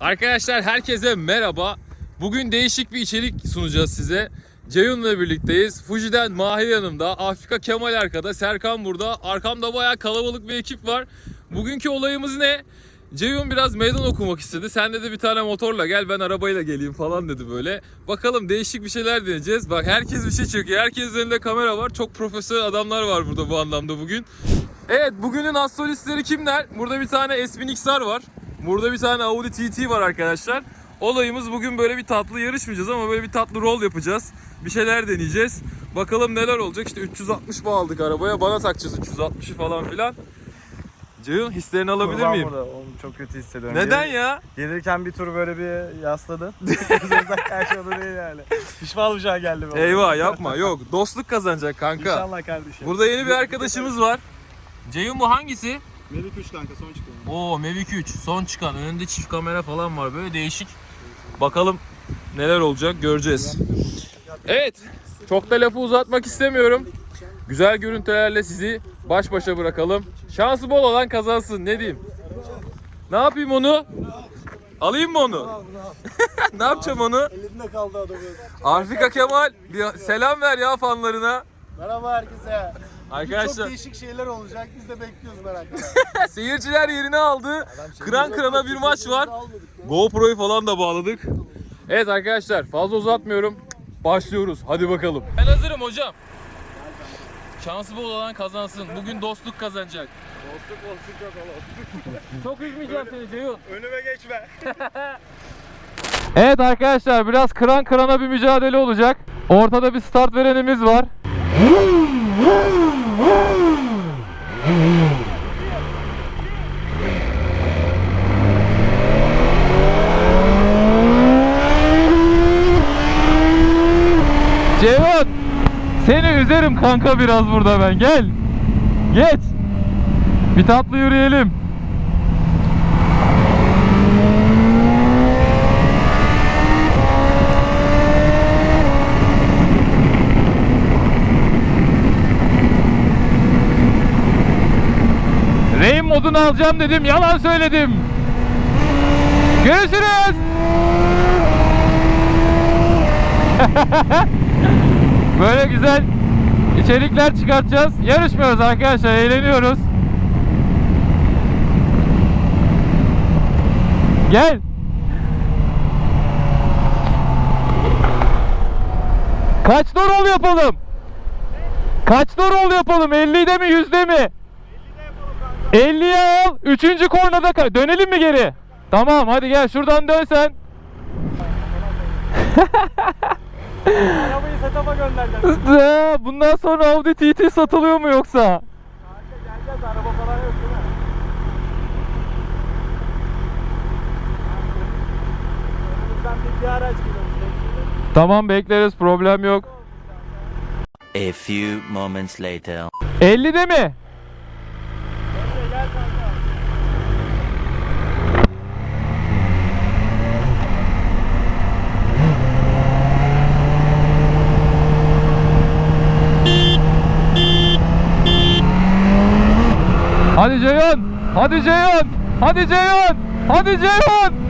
Arkadaşlar herkese merhaba. Bugün değişik bir içerik sunacağız size. Ceyhun'la birlikteyiz. Fuji'den Mahir yanımda, Afrika Kemal arkada, Serkan burada. Arkamda bayağı kalabalık bir ekip var. Bugünkü olayımız ne? Ceyhun biraz meydan okumak istedi. Sen de bir tane motorla gel ben arabayla geleyim falan dedi böyle. Bakalım değişik bir şeyler deneyeceğiz. Bak herkes bir şey çekiyor. Herkesin elinde kamera var. Çok profesyonel adamlar var burada bu anlamda bugün. Evet bugünün astrolistleri kimler? Burada bir tane S1000 XR var. Burada bir tane Audi TT var arkadaşlar. Olayımız bugün böyle bir tatlı yarışmayacağız ama böyle bir tatlı rol yapacağız. Bir şeyler deneyeceğiz. Bakalım neler olacak. İşte 360 bağladık arabaya. Bana takacağız 360'ı falan filan. Ceyhun hislerini alabilir Kurban miyim? burada. Oğlum çok kötü hissediyorum. Neden Gelir- ya? Gelirken bir tur böyle bir yasladı. Gözümüzden karşıladı değil yani. Pişman olacağım geldi. bana. Eyvah yapma yok. Dostluk kazanacak kanka. İnşallah kardeşim. Burada yeni bir arkadaşımız var. Ceyhun bu hangisi? Melik 3 kanka son çıkıyor. Oo Mavic 3 son çıkan. Önünde çift kamera falan var. Böyle değişik. Bakalım neler olacak göreceğiz. Evet. Çok da lafı uzatmak istemiyorum. Güzel görüntülerle sizi baş başa bırakalım. Şansı bol olan kazansın. Ne diyeyim? Ne yapayım onu? Alayım mı onu? ne yapacağım onu? Elinde kaldı adamın. Afrika Kemal bir selam ver ya fanlarına. Merhaba herkese. Arkadaşlar Çok değişik şeyler olacak. Biz de bekliyoruz merakla. seyirciler yerini aldı. Kıran kırana bir maç var. GoPro'yu falan da bağladık. Evet arkadaşlar fazla uzatmıyorum. Başlıyoruz. Hadi bakalım. Ben hazırım hocam. Şansı bol olan kazansın. Bugün dostluk kazanacak. Dostluk dostluk oğlum. Çok üzmeyeceğim seni Ceyhun. Önüme geçme. Evet arkadaşlar biraz kıran kırana bir mücadele olacak. Ortada bir start verenimiz var. Ceyhun seni üzerim kanka biraz burada ben gel. Geç. Bir tatlı yürüyelim. Modunu alacağım dedim, yalan söyledim. Görüşürüz. Böyle güzel içerikler çıkartacağız. Yarışmıyoruz arkadaşlar, eğleniyoruz. Gel. Kaç rol yapalım? Kaç rol yapalım? 50'de mi 100'de mi? 50'ye al. Üçüncü kornada ka- dönelim mi geri? Tamam hadi gel şuradan dön sen. Arabayı setup'a göndereceğim. Ee, Bundan sonra Audi TT satılıyor mu yoksa? Kanka geleceğiz araba falan yok değil mi? Önümüzden bir, bir araç geliyor. Tamam bekleriz problem yok. A few moments later. 50'de mi? Gel kanka. Hadi Ceyhun! Hadi Ceyhun! Hadi Ceyhun! Hadi Ceyhun!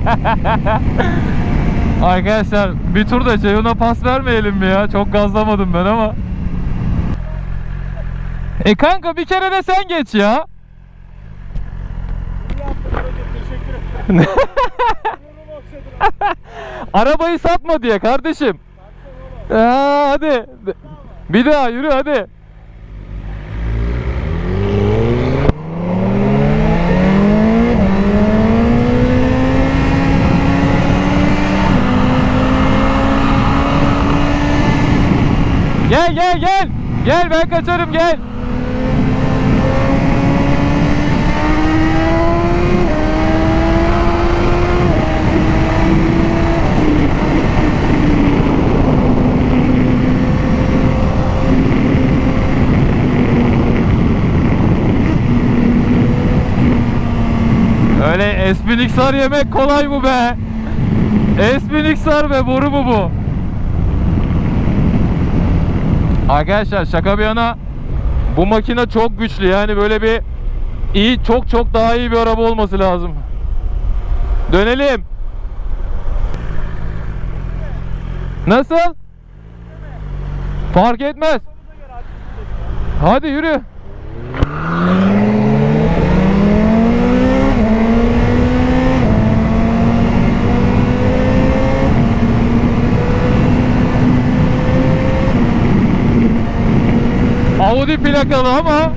Arkadaşlar bir tur da Ceyhun'a pas vermeyelim mi ya? Çok gazlamadım ben ama. E kanka bir kere de sen geç ya. Arabayı satma diye kardeşim. Aa, hadi. Bir daha yürü hadi. Ben kaçarım gel. Öyle espiniksar yemek kolay mı be? Espiniksar be boru mu bu? Arkadaşlar şaka bir yana bu makine çok güçlü yani böyle bir iyi çok çok daha iyi bir araba olması lazım. Dönelim. Nasıl? Fark etmez. Hadi yürü. Audi plakalı ama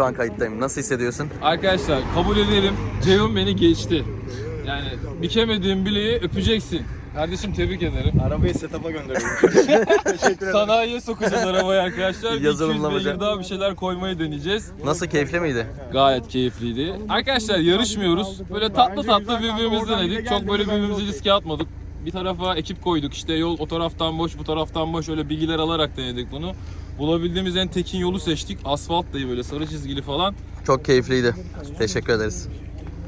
Şu an kayıttayım. Nasıl hissediyorsun? Arkadaşlar kabul edelim. Ceyhun beni geçti. Yani bükemediğim bileği öpeceksin. Kardeşim tebrik ederim. Arabayı setup'a gönderiyorum. Teşekkür ederim. Sanayiye sokacağız arabayı arkadaşlar. Bir 200 Yazılımlamaca. beygir daha bir şeyler koymayı deneyeceğiz. Nasıl keyifli miydi? Gayet keyifliydi. Arkadaşlar yarışmıyoruz. Böyle tatlı tatlı birbirimizi denedik. Çok böyle birbirimizi riske atmadık. Bir tarafa ekip koyduk. İşte yol o taraftan boş, bu taraftan boş. Öyle bilgiler alarak denedik bunu. Bulabildiğimiz en tekin yolu seçtik. Asfalt değil böyle sarı çizgili falan. Çok keyifliydi. Teşekkür ederiz.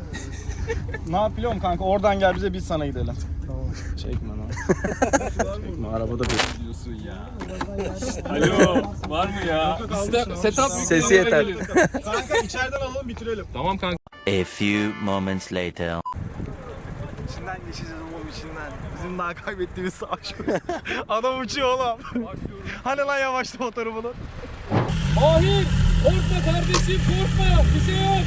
ne yapıyorum kanka? Oradan gel bize biz sana gidelim. Tamam. Çekme lan. Çekme arabada bir. diyorsun ya. Alo, var mı ya? İste, setup Sesi yeter. Kanka içeriden alalım bitirelim. Tamam kanka. A few moments later. İçinden geçeceğiz oğlum içinden. Bizim daha kaybettiğimiz savaş. Adam uçuyor oğlum. hani lan yavaşla motoru bunu. Mahir, korkma kardeşim, korkma. Bir şey yok.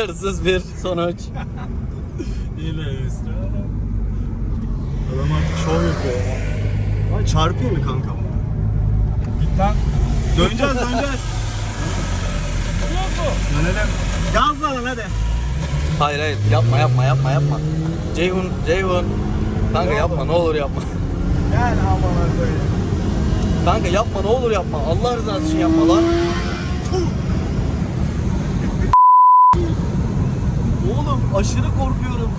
Başarısız bir sonuç. Yine Esra. Adam artık şov yapıyor ya. Lan çarpıyor mu kanka? Git lan. Döneceğiz döneceğiz. Dönelim. Gazla lan hadi. Hayır hayır yapma yapma yapma yapma. Ceyhun Ceyhun. Kanka yapma ne olur yapma. Gel aman böyle. Kanka yapma ne olur yapma. Allah rızası için yapma lan. Oğlum aşırı korkuyorum.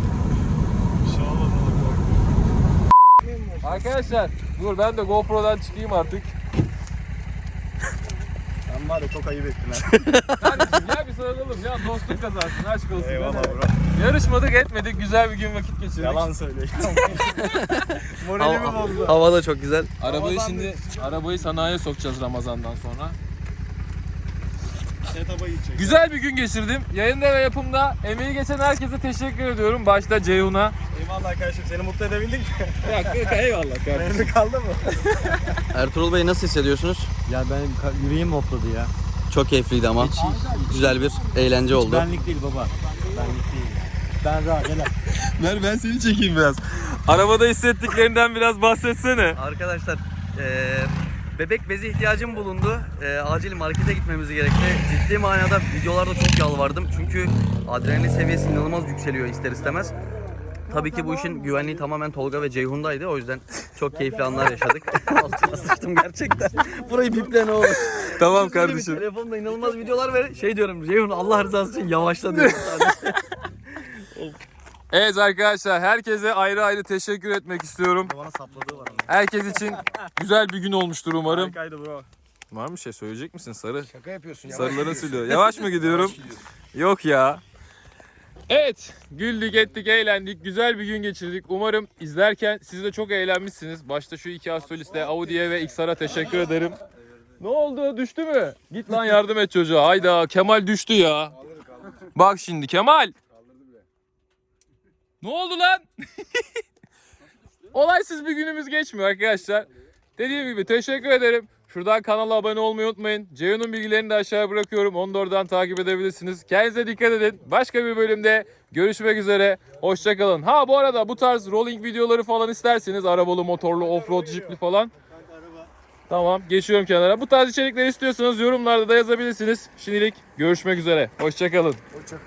Arkadaşlar, dur ben de GoPro'dan çıkayım artık. Sen var ya çok ayıp ettin ha. Kardeşim gel bir sarılalım ya dostluk kazansın aşk olsun. Eyvallah bro. Yarışmadık etmedik güzel bir gün vakit geçirdik. Yalan söyle. Moralimi Hava, bozdu. hava da çok güzel. Arabayı Ramazan şimdi arabayı sanayiye sokacağız Ramazan'dan sonra. Gidecek. Güzel bir gün geçirdim. Yayında ve yapımda emeği geçen herkese teşekkür ediyorum. Başta Ceyhun'a. Eyvallah arkadaşım seni mutlu edebildik mi? eyvallah kardeşim. Memnun kaldı mı? Ertuğrul Bey nasıl hissediyorsunuz? Ya benim ka- yüreğim hopladı ya. Çok keyifliydi ama. Güzel bir eğlence oldu. Benlik değil baba. Benlik değil. Ben rahat gel. Ver ben seni çekeyim biraz. Arabada hissettiklerinden biraz bahsetsene. Arkadaşlar eee, bebek bezi ihtiyacım bulundu. Eee, acil markete gitmemiz gerekti. Ciddi manada videolarda çok yalvardım. Çünkü adrenalin seviyesi inanılmaz yükseliyor ister istemez. Tabii ki bu işin güvenliği tamamen Tolga ve Ceyhun'daydı. O yüzden çok keyifli anlar yaşadık. Altıma sıçtım gerçekten. Burayı biple ne olur. Tamam Şöyle bir Telefonda inanılmaz videolar ver. Şey diyorum Ceyhun Allah rızası için yavaşla diyorum. sadece. Evet arkadaşlar herkese ayrı ayrı teşekkür etmek istiyorum. Bana sapladığı var ama. Herkes için güzel bir gün olmuştur umarım. Harikaydı bro. Var mı şey söyleyecek misin Sarı? Şaka yapıyorsun Sarılara söylüyor. Yavaş mı gidiyorum? Yok ya. Evet, güldük, ettik, eğlendik. Güzel bir gün geçirdik. Umarım izlerken siz de çok eğlenmişsiniz. Başta şu iki astroliste Audi'ye ve XR'a teşekkür ederim. Ne oldu? Düştü mü? Git lan yardım et çocuğa. Hayda Kemal düştü ya. Bak şimdi Kemal. Ne oldu lan? Olaysız bir günümüz geçmiyor arkadaşlar. Dediğim gibi teşekkür ederim. Şuradan kanala abone olmayı unutmayın. Ceyhun'un bilgilerini de aşağıya bırakıyorum. Onu da oradan takip edebilirsiniz. Kendinize dikkat edin. Başka bir bölümde görüşmek üzere. Hoşçakalın. Ha bu arada bu tarz rolling videoları falan isterseniz arabalı, motorlu, offroad, jipli falan. Tamam geçiyorum kenara. Bu tarz içerikler istiyorsanız yorumlarda da yazabilirsiniz. Şimdilik görüşmek üzere. Hoşçakalın.